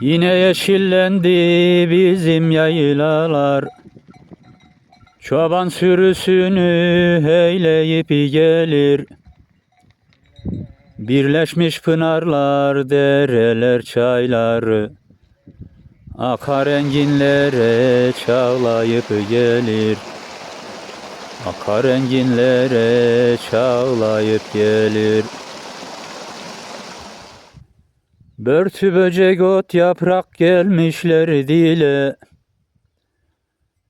Yine yeşillendi bizim yaylalar. Çoban sürüsünü heyleyip gelir. Birleşmiş pınarlar, dereler, çaylar. Akar enginlere çağlayıp gelir. Akar enginlere çağlayıp gelir Börtü böcek ot yaprak gelmişler dile.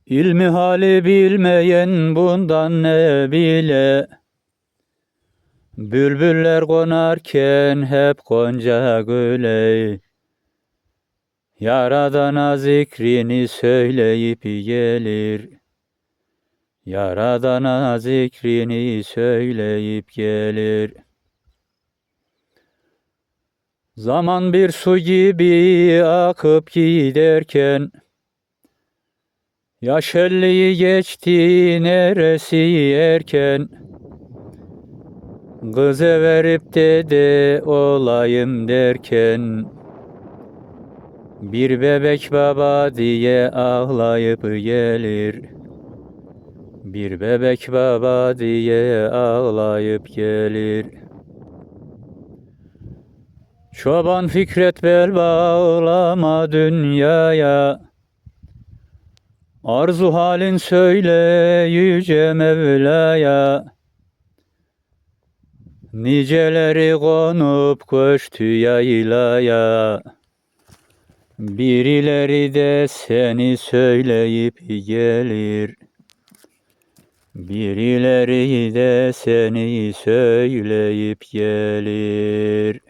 İlmi hali bilmeyen bundan ne bile. Bülbüller konarken hep gonca güle Yaradana zikrini söyleyip gelir. Yaradana zikrini söyleyip gelir Zaman bir su gibi akıp giderken Yaş elliyi geçti neresi erken? Kızı verip dede olayım derken Bir bebek baba diye ağlayıp gelir. Bir bebek baba diye ağlayıp gelir Çoban Fikret bel bağlama dünyaya. Arzu halin söyle yüce Mevla'ya. Niceleri konup koştu yaylaya. Birileri de seni söyleyip gelir. Birileri de seni söyleyip gelir